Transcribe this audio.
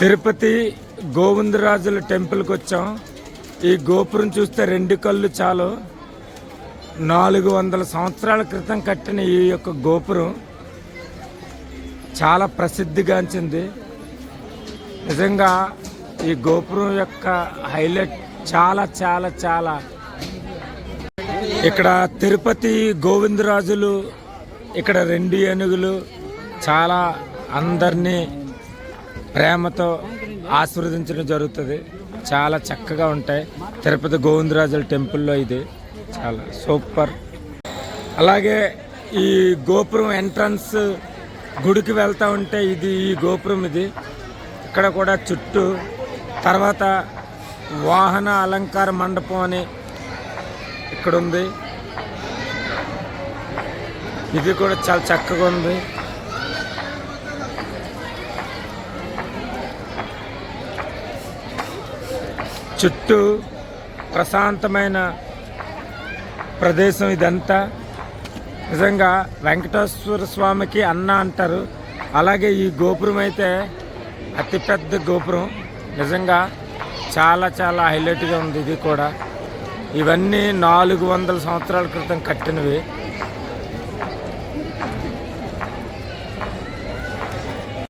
తిరుపతి గోవిందరాజుల టెంపుల్కి వచ్చాం. ఈ గోపురం చూస్తే రెండు కళ్ళు చాలు. నాలుగు వందల సంవత్సరాల క్రితం కట్టిన ఈ యొక్క గోపురం చాలా ప్రసిద్ధిగాంచింది. నిజంగా ఈ గోపురం యొక్క హైలైట్ చాలా చాలా చాలా. ఇక్కడ తిరుపతి గోవిందరాజులు ఇక్కడ రెండు ఏనుగులు చాలా అందరినీ ప్రేమతో ఆశీర్వదించడం జరుగుతుంది. చాలా చక్కగా ఉంటాయి. తిరుపతి గోవిందరాజుల టెంపుల్లో ఇది. చాలా సూపర్. అలాగే ఈ గోపురం ఎంట్రన్స్ గుడికి వెళ్తా ఉంటే ఇది ఈ గోపురం ఇది. ఇక్కడ కూడా చుట్టూ తర్వాత వాహన అలంకార మండపం అని ఇక్కడ ఉంది ఇది కూడా చాలా చక్కగా ఉంది. చుట్టూ ప్రశాంతమైన ప్రదేశం ఇదంతా. నిజంగా వెంకటేశ్వర స్వామికి అన్న అంటారు. అలాగే ఈ గోపురం అయితే అతిపెద్ద గోపురం. నిజంగా చాలా చాలా హైలైట్గా ఉంది ఇది కూడా. ఇవన్నీ నాలుగు వందల సంవత్సరాల క్రితం కట్టినవి.